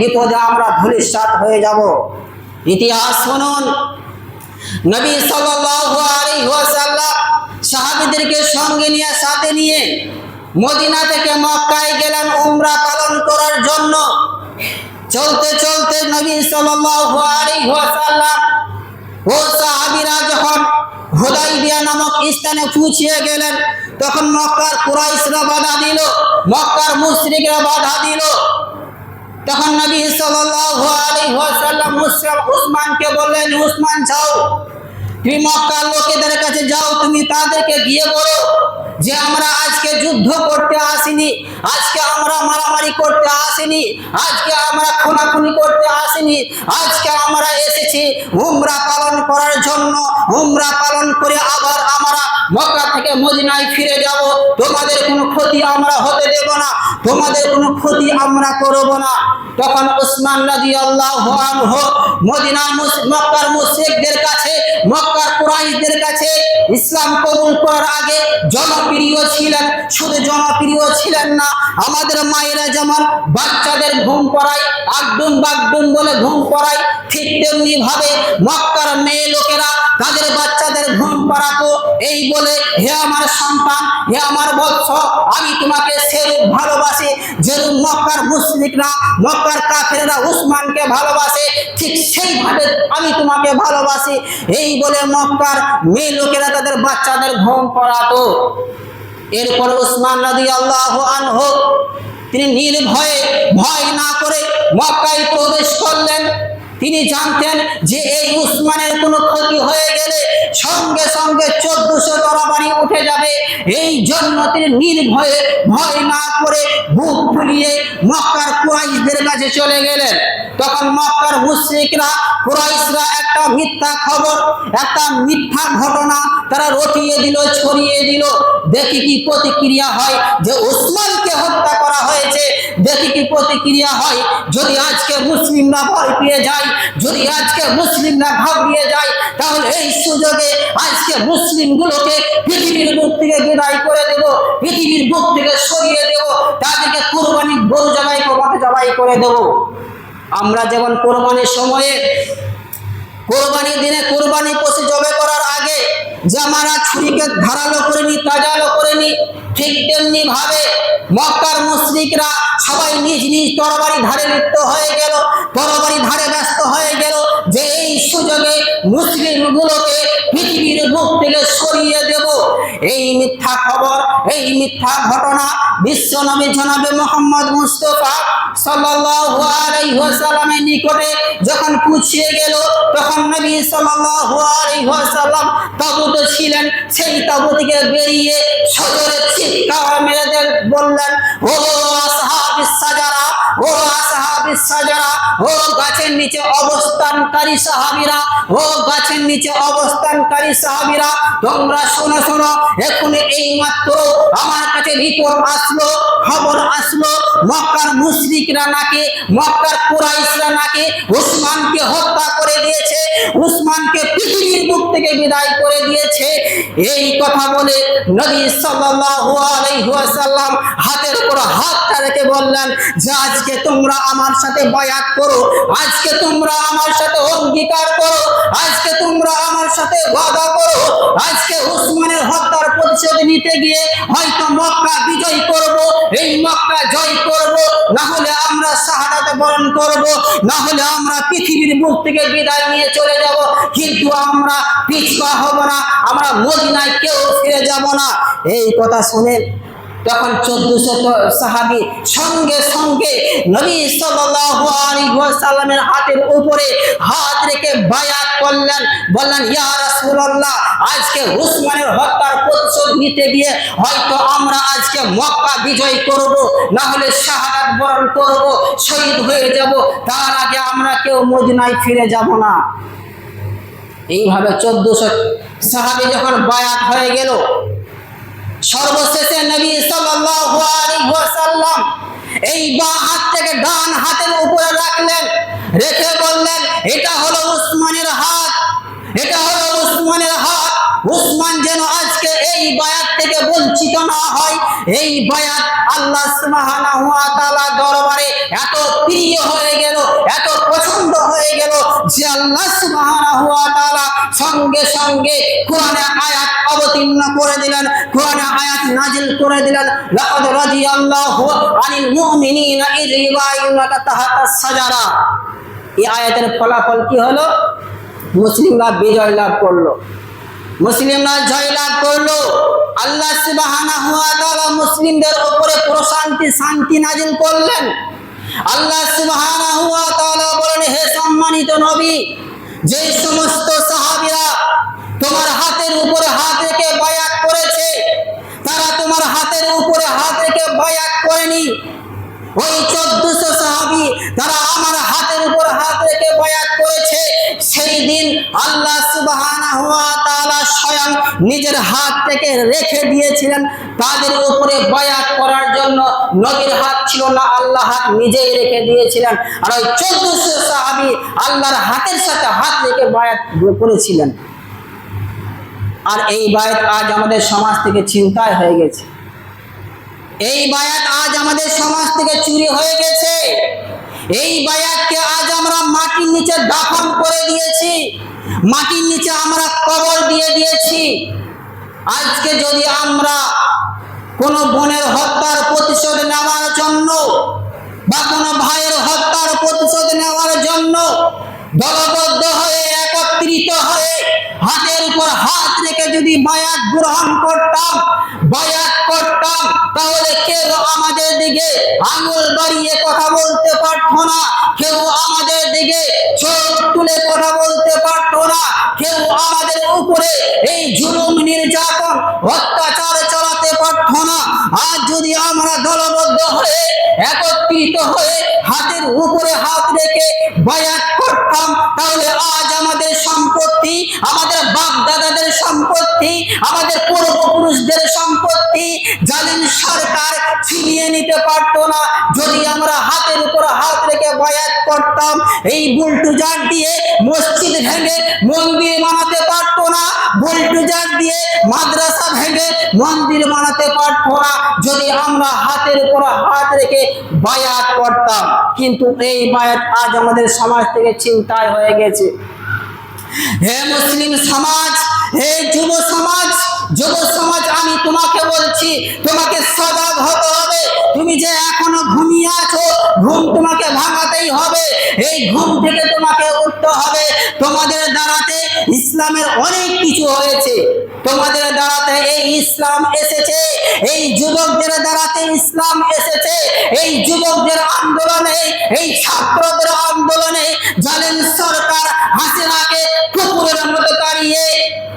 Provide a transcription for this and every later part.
বিপদে আমরা ধূলিসাৎ হয়ে যাব। ইতিহাস শুনুন। নবী ওয়াসাল্লাম সাহাবীদেরকে সঙ্গে নিয়ে, সাথে নিয়ে মদিনা থেকে মক্কায় গেলেন উমরা পালন করার জন্য। চলতে চলতে নবী ওয়াসাল্লাম ও সাহাবীরা যখন হুদাইবিয়া নামক স্থানে পৌঁছিয়ে গেলেন, তখন মক্কার কুরাইশরা বাধা দিল, মক্কার মুশরিকরা বাধা দিল। তখন নবী মুসলিম উসমানকে বললেন উসমান যাও। তুমি মক্কার লোকেদের কাছে যাও, তুমি তাদেরকে গিয়ে বলো যে আমরা আজকে যুদ্ধ করতে আসিনি, আজকে আমরা মারামারি করতে আসিনি, আজকে আমরা খুনাখুনি করতে আসিনি, আজকে আমরা এসেছি উমরা পালন করার জন্য উমরা পালন করে আবার আমরা মক্কা থেকে মদিনায় ফিরে যাব। তোমাদের কোনো ক্ষতি আমরা হতে দেব না, তোমাদের কোনো ক্ষতি আমরা করব না। তখন উসমান রাদিয়াল্লাহু আনহু মদিনা মক্কার মুশরিকদের কাছে মক্কার কুরাইশদের কাছে ইসলাম কবুল করার আগে জনপ্রিয় ছিলেন। শুধু জনপ্রিয় ছিলেন না, আমাদের মায়েরা যেমন বাচ্চাদের ঘুম পড়ায় আগডুম বাগডুম বলে ঘুম পড়ায়। ঠিক তেমনি ভাবে মক্কার মেয়ে লোকেরা তাদের বাচ্চাদের ঘুম পড়াতো। এই বলে, হে আমার সন্তান, হে আমার বৎস, আমি তোমাকে সেরূপ ভালোবাসি যেরূপ মক্কার মুসলিকরা মক্কার কাফেররা উসমানকে ভালোবাসে, ঠিক সেইভাবে আমি তোমাকে ভালোবাসি। এই বলে মক্কার মেয়ে লোকেরা তাদের বাচ্চাদের ঘুম পড়াতো। এরপর উসমান রাদি আল্লাহ আনহু তিনি নির্ভয়ে ভয় না করে মক্কায় প্রবেশ করলেন। তিনি জানতেন যে এই উসমানের কোনো ক্ষতি হয়ে গেলে সঙ্গে সঙ্গে চোদ্দশো তরবারি উঠে যাবে। এই জন্য তিনি নির্ভয়ে ভয় না করে বুক ফুলিয়ে মক্কার কুরাইশদের কাছে চলে গেলেন। তখন মক্কার মুশ্রিকরা, কুরাইশরা একটা মিথ্যা খবর, একটা মিথ্যা ঘটনা তারা রটিয়ে দিল, ছড়িয়ে দিল। দেখি কি প্রতিক্রিয়া হয় যে উসমানকে হত্যা করা হয়েছে। দেখি কি প্রতিক্রিয়া হয়? যদি আজকে মুসলিমরা ভয় পেয়ে যায়, যদি আজকে মুসলিমরা ঘাবড়িয়ে যায়, তাহলে এই সুযোগে আজকে মুসলিমগুলোকে পৃথিবীর বুক থেকে বিদায় করে দেব, পৃথিবীর বুক থেকে সরিয়ে দেব, তাদেরকে কোরবানি গরু জবাই কোরবানি জবাই করে দেব। আমরা যেমন কোরবানির সময়ে কোরবানির দিনে কোরবানি পশু জবে করার আগে জামারা ছুরিকে ধারালো করে নি, তাজালো করে নি, ঠিক তেমনি ভাবে মক্কার মুশরিকরা সবাই নিজ নিজ তরবারি ধারে লিপ্ত হয়ে গেল, তরবারি ধারে ব্যস্ত হয়ে গেল, যে এই সুযোগে মুসলিমগুলোকে পৃথিবীর মুখ থেকে সরিয়ে দেব। এই মিথ্যা খবর, এই মিথ্যা ঘটনা বিশ্ব নবী জনাবে মোহাম্মদ মুস্তফা সাল্লাল্লাহু আলাইহি ওয়াসাল্লামের নিকটে যখন পুছিয়ে গেল, তখন নবী সাল্লাল্লাহু আলাইহি ওয়াসাল্লাম তাবুতে ছিলেন। সেই তাবু থেকে বেরিয়ে সজরে চিৎকার মেরে বললেন ও আসহাবিস সাজারা ও আসহাবিস সাজারা ও গাছের নিচে অবস্থানকারী সাহাবীরা ও গাছের নিচে অবস্থানকারী সাহাবীরা, তোমরা শোনো শোনো এখন এই মাত্র আমার কাছে রিপোর্ট আসলো, খবর আসলো, মক্কার মুশরিকরা নাকি, মক্কার কুরাইশরা নাকি উসমানকে হত্যা করে দিয়েছে, উসমানকে পৃথিবীর বুক থেকে বিদায় করে দিয়েছে। এই কথা বলে নবী সাল্লাল্লাহু আলাইহি ওয়াসাল্লাম হাতের উপর হাতটা রেখে বললেন, যে আজকে তোমরা আমার সাথে বয়াত করো। আজকে তোমরা আমার সাথে অঙ্গীকার করো। আজকে তোমরা আমার সাথে ওয়াদা করো। আজকে উসমানের হত্যার প্রতিশোধ নিতে গিয়ে হয়তো মক্কা বিজয় করব। এই মক্কা জয় করব। না হলে আমরা শাহাদাত বরণ করব। না হলে আমরা পৃথিবীর মুখ থেকে বিদায় নিয়ে চলে যাব। কিন্তু আমরা পিছপা হব না। আমরা মদিনায় কেউ ফিরে যাব না। এই কথা শুনে তখন চোদ্দশো সাহাবি সঙ্গে সঙ্গে নবী ওয়াসাল্লামের হাতের উপরে হাত রেখে বায়াত করলেন। বললেন, ইয়া রাসূলুল্লাহ, আজকে উসমানের হত্যার প্রতিশোধ নিতে গিয়ে হয়তো আমরা আজকে মক্কা বিজয় করব না হলে শাহাদাত বরণ করব, শহীদ হয়ে যাব, তার আগে আমরা কেউ মদিনায় ফিরে যাব না। এইভাবে চোদ্দশো সাহাবি যখন বায়াত হয়ে গেল সর্বশেষে নবী ওয়াসাল্লাম এই বা হাত থেকে ডান হাতের উপরে রাখলেন, রেখে বললেন, এটা হলো উসমানের হাত, এটা হলো উসমানের হাত, উসমান যেন আজকে এই বায়াত থেকে বঞ্চিত না হয়। এই বায়াত আল্লাহ সুবহানাহু ওয়া তাআলা দরবারে এত প্রিয় হয়ে গেল, এত পছন্দ হয়ে গেল যে আল্লাহ সুবহানাহু ওয়া তাআলা সঙ্গে সঙ্গে কোরআনে আয়াত অবতীর্ণ করে দিলেন, কোরআনে আয়াত নাজিল করে দিলেন। লাকাদ রাদিয়াল্লাহু আনিল মুমিনিনা ইয ইউবাইয়ুনাকা তাহাতা সাজারা। এই আয়াতের ফলাফল কি হলো? মুসলিমরা বিজয় লাভ করল। মুসলিমরা জয়লাভ করল। আল্লাহ সুবহানাহু ওয়া তাআলা মুসলিমদের উপরে প্রশান্তি, শান্তি নাজিল করলেন। আল্লাহ সুবহানাহু ওয়া তাআলা বলেন, হে সম্মানিত নবী, যে সমস্ত সাহাবীরা তোমার হাতের উপরে হাত রেখে বায়াত করেছে, তারা তোমার হাতের উপরে হাত রেখে বায়াত করেনি। ওই চোদ্দশো সাহাবি তারা আমার হাতের উপর হাত রেখে বয়াত করেছে। সেই দিন আল্লাহ তাআলা স্বয়ং নিজের হাত থেকে রেখে দিয়েছিলেন। তাদের উপরে বয়াত করার জন্য নবীর হাত ছিল না, আল্লাহ হাত নিজেই রেখে দিয়েছিলেন। আর ওই চোদ্দশো সাহাবি আল্লাহর হাতের সাথে হাত রেখে বয়াত করেছিলেন। আর এই বায়াত আজ আমাদের সমাজ থেকে চিন্তায় হয়ে গেছে। এই বায়াত আজ আমাদের সমাজ থেকে চুরি হয়ে গেছে। এই বায়াতকে আজ আমরা মাটির নিচে দাফন করে দিয়েছি। মাটির নিচে আমরা কবর দিয়ে দিয়েছি। আজকে যদি আমরা কোনো বোনের হত্যার প্রতিশোধ নেওয়ার জন্য বা কোনো ভাইয়ের হত্যার প্রতিশোধ নেওয়ার জন্য দলবদ্ধ হয়ে, একত্রিত হয়ে হাতের উপর হাত রেখে যদি বায়াত গ্রহণ করতাম, বায়াত করতাম, তাহলে কেউ আমাদের দিকে আঙুল বাড়িয়ে কথা বলতে পারত না। কেউ আমাদের দিকে চোখ তুলে কথা বলতে উপরে এই জুলুম, নির্যাতন, অত্যাচার চালাতে পারতো না। আজ যদি আমরা দলবদ্ধ হয়ে, একত্রিত হয়ে হাতের উপরে হাত রেখে বায়াত আমাদের পূর্বপুরুষদের সম্পত্তি জালিম সরকার ছিনিয়ে নিতে পারতো না। যদি আমরা হাতের উপর হাত রেখে বয়াত করতাম, এই বুলটুজার দিয়ে মসজিদ ভেঙে মন্দির বানাতে পারতো না বুলটুজার দিয়ে মাদ্রাসা ভেঙে মন্দির বানাতে পারতো না। যদি আমরা হাতের উপর হাত রেখে বায়াত করতাম, কিন্তু এই বায়াত আজ আমাদের সমাজ থেকে চিন্তায় হয়ে গেছে। হে মুসলিম সমাজ, হে যুব সমাজ যুব সমাজ, আমি তোমাকে বলছি, তোমাকে সজাগ হতে হবে। তুমি যে এখনও ঘুমিয়ে আছো, ঘুম তোমাকে ভাঙাতেই হবে। এই ঘুম থেকে তোমাকে উঠতে হবে। তোমাদের দ্বারাতে ইসলামের অনেক কিছু হয়েছে। তোমাদের দ্বারাতে এই ইসলাম এসেছে। এই যুবকদের দ্বারাতে ইসলাম এসেছে। এই যুবকদের আন্দোলনে, এই ছাত্রদের আন্দোলনে জালেন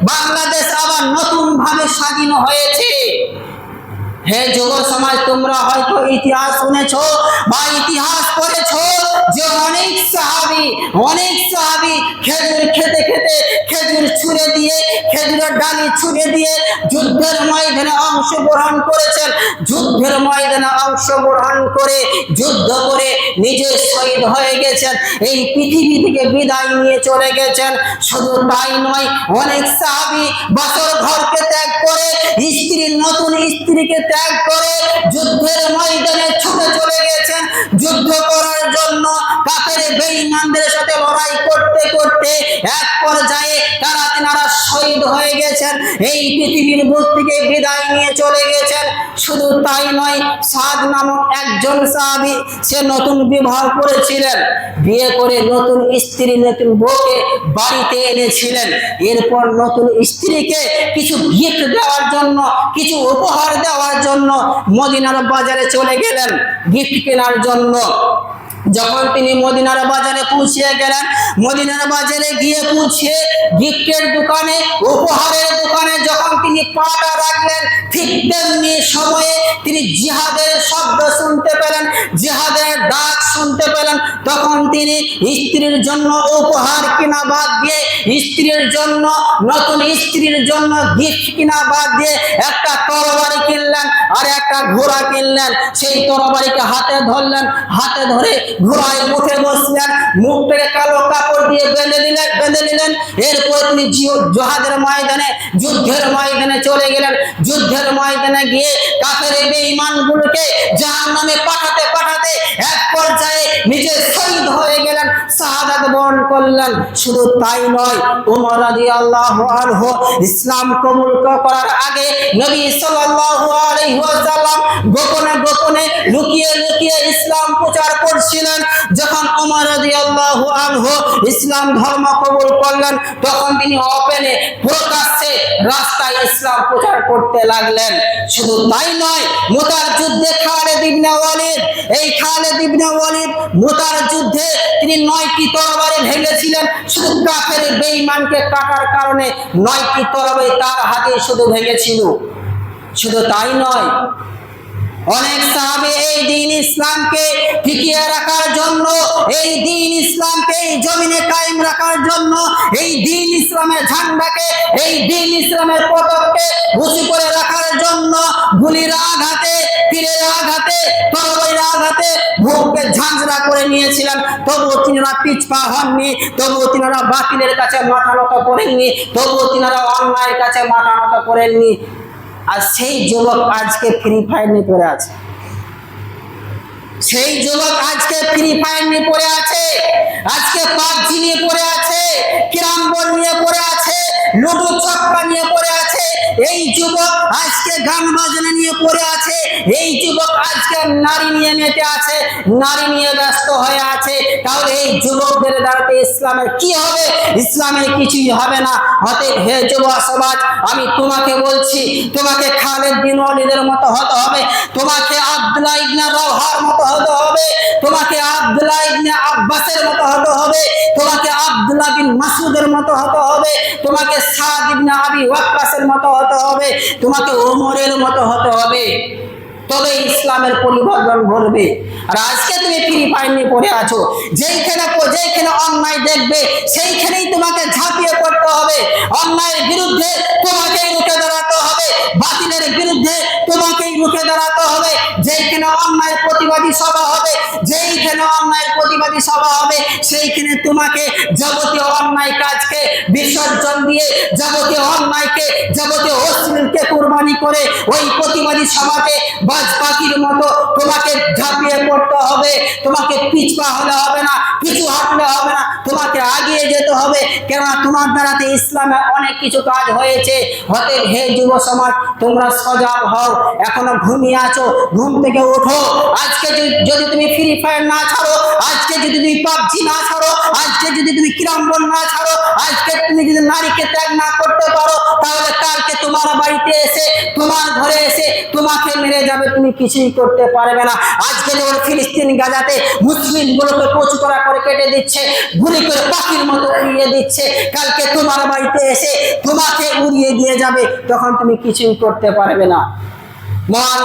বাংলাদেশ আবার নতুন ভাবে স্বাধীন হয়েছে। হে যুব সমাজ, তোমরা হয়তো ইতিহাস শুনেছো বা ইতিহাস পড়েছো যে অনেক সাহাবি অনেক সাহাবি খেজুর ছুঁড়ে দিয়ে, খেজুরের ডালি ছুঁড়ে দিয়ে যুদ্ধের ময়দানে অংশগ্রহণ করেছেন। যুদ্ধের ময়দানে অংশগ্রহণ করে, যুদ্ধ করে নিজে শহীদ হয়ে গেছেন। এই পৃথিবী থেকে বিদায় নিয়ে চলে গেছেন। শুধু তাই নয়, অনেক সাহাবি বাসর ঘরকে ত্যাগ করে স্ত্রীর নতুন স্ত্রীকে ত্যাগ করে যুদ্ধের ময়দানে ছুটে চলে গেছেন। যুদ্ধ করার জন্য কাপের বেঈমানদের সাথে লড়াই করতে করতে এক পর্যায়ে শহীদ হয়ে গেছেন, এই পৃথিবীর বুক থেকে বিদায় নিয়ে চলে গেছেন। শুধু তাই নয়, সাদ নামক একজন সাহাবি, সে নতুন বিবাহ করেছিলেন। বিয়ে করে নতুন স্ত্রী, নতুন বউকে বাড়িতে এনেছিলেন। এরপর নতুন স্ত্রীকে কিছু গিফট দেওয়ার জন্য, কিছু উপহার দেওয়ার জন্য মদিনার বাজারে চলে গেলেন। গিফট কেনার জন্য। যখন তিনি মদিনার বাজারে পৌঁছিয়ে গেলেন, মদিনার বাজারে গিয়ে পৌঁছে গিফটের দোকানে, উপহারের দোকানে যখন তিনি পাটা রাখলেন, ঠিক তেমনি সময়ে তিনি জিহাদের শব্দ শুনতে পেলেন, জিহাদের ডাক শুনতে পেলেন। তখন তিনি স্ত্রীর জন্য উপহার কিনা বাদ দিয়ে, স্ত্রীর জন্য, নতুন স্ত্রীর জন্য গিফট কিনা বাদ দিয়ে একটা তরবারি কিনলেন আর একটা ঘোড়া কিনলেন। সেই তরবারিকে হাতে ধরলেন, হাতে ধরে ঘোড়ায় উঠে বসলেন মুখটাকে কালো কাপড় দিয়ে বেঁধে দিলেন বেঁধে এরপর তিনি ময়দানে, যুদ্ধের ময়দানে চলে গেলেন। যুদ্ধের ময়দানে গিয়ে কাফের বেঈমানগুলোকে জাহান নামে পাঠাতে পাঠাতে এক পর্যায়ে নিজে শহীদ হয়ে গেলেন, শাহাদাত বরণ করলেন। শুধু তাই নয়, উমর রাদিয়াল্লাহু আনহু ইসলাম কবুল করার আগে নবী সাল্লাল্লাহু আলাইহি ওয়াসাল্লাম গোপনে গোপনে লুকিয়ে লুকিয়ে ইসলাম প্রচার করছিলেন, যখন উমর রাদিয়াল্লাহু আনহু ইসলাম ধর্ম কবুল করলেন, তখন তিনি ওপেনে প্রকাশ্যে রাস্তায় ইসলাম প্রচার করতে লাগলেন। শুধু তাই নয়, মোতার যুদ্ধে খালেদ ইবনে ওয়ালিদ, এই খালেদ ইবনে ওয়ালিদ মোতার যুদ্ধে তিনি নয়টি তরবারি ভেঙেছিলেন, শুধু কাফের বেঈমানকে কাটার কারণে নয়টি তরবারি তার হাতে শুধু ভেঙেছিল। শুধু তাই নয় অনেক সাহাবে এই দিন ইসলামকে টিকিয়ে রাখার জন্য, এই দিন ইসলামকে এই জমিনে কায়েম রাখার জন্য, এই দিন ইসলামের ঝান্ডাকে, এই দিন ইসলামের পতাকাকে উঁচু করে রাখার জন্য গুলির আঘাতে, তীরের আঘাতে, তরবারির আঘাতে বুককে ঝাঁঝরা করে নিয়েছিলেন। তবুও তিনারা পিছপা হননি, তবুও তিনারা বাতিলের কাছে মাথা নত করেননি, তবুও তিনারা অন্যায়ের কাছে মাথা নত করেননি। আর সেই যুবক আজকে ফ্রি ফায়ার নিয়ে পড়ে আছে। সেই যুবক আজকে ফ্রি ফায়ার নিয়ে পড়ে আছে। আজকে পাবজি নিয়ে পড়ে আছে ক্যারাম বোর্ড নিয়ে পড়ে আছে, লুডো চক্কা নিয়ে পড়ে আছে এই যুবক আজকে গান বাজনা নিয়ে পড়ে আছে। এই যুবক আজকে নারী নিয়ে মেতে আছে। নারী নিয়ে ব্যস্ত হয়ে আছে। তাহলে এই যুবকদের দাঁড়াতে ইসলামের কি হবে? ইসলামের কিছুই হবে না। হতে হে যুব সমাজ, আমি তোমাকে বলছি, তোমাকে খালেদ বিন ওয়ালিদের মতো হতে হবে। তোমাকে আব্দুল্লাহ ইবনে রাওহার মতো হতে হবে। তোমাকে আব্দুল্লাহ ইবনে আব্বাসের মতো হতে হবে। তোমাকে আব্দুল্লাহ বিন মাসুদের মতো হতে হবে। তোমাকে সাদ ইবনে আবি ওয়াক্কাসের মতো হতে হবে, তোমাকে ওমরের মতো হতে হবে। তবে ইসলামের পরিবর্তন ঘটবে। আর আজকে তুমি ফ্রি ফায়ার নিয়ে পড়ে আছো। যেইখানে যেইখানে অন্যায় দেখবে, সেইখানেই তোমাকে ঝাঁপিয়ে পড়তে হবে। অন্যায়ের বিরুদ্ধে তোমাকেই রুখে দাঁড়াতে হবে। বাতিলের বিরুদ্ধে তোমাকেই রুখে দাঁড়াতে হবে। যেইখানে অন্যায়ের প্রতিবাদী সভা হবে, যেইখানে অন্যায়ের প্রতিবাদী সভা হবে, সেইখানে তোমাকে যাবতীয় অন্যায় কাজকে বিসর্জন দিয়ে, যাবতীয় অন্যায়কে, যাবতীয় কোরবানি করে ওই প্রতিবাদী সভাতে বাজ পাখির মতো তোমাকে ঝাঁপিয়ে পড়তে হবে, তোমাকে পিছপা হলে হবে না কিছু হাঁটলে হবে না, তোমাকে আগিয়ে যেতে হবে। কেননা তোমার দ্বারাতে ইসলামে অনেক কিছু কাজ হয়েছে। হতে হে যুব সমাজ, তোমরা সজাগ হও, এখনও ঘুমিয়ে আছো, ঘুম থেকে ওঠো। আজকে যদি- তুমি ফ্রি ফায়ার না ছাড়ো, আজকে যদি তুমি পাবজি না ছাড়ো, আজকে যদি তুমি কিরাম্বন না ছাড়ো, আজকে তুমি যদি নারীকে ত্যাগ না করতে পারো, তাহলে তোমার বাড়িতে এসে, তোমার ঘরে এসে তোমাকে মেরে যাবে, তুমি কিছুই করতে পারবে না। আজকে যেমন ফিলিস্তিন গাজাতে মুসলিম গুলোকে কচু করা করে কেটে দিচ্ছে, গুলি করে পাখির মতো উড়িয়ে দিচ্ছে, কালকে তোমার বাড়িতে এসে তোমাকে উড়িয়ে দিয়ে যাবে, তখন তুমি কিছুই করতে পারবে না। মহান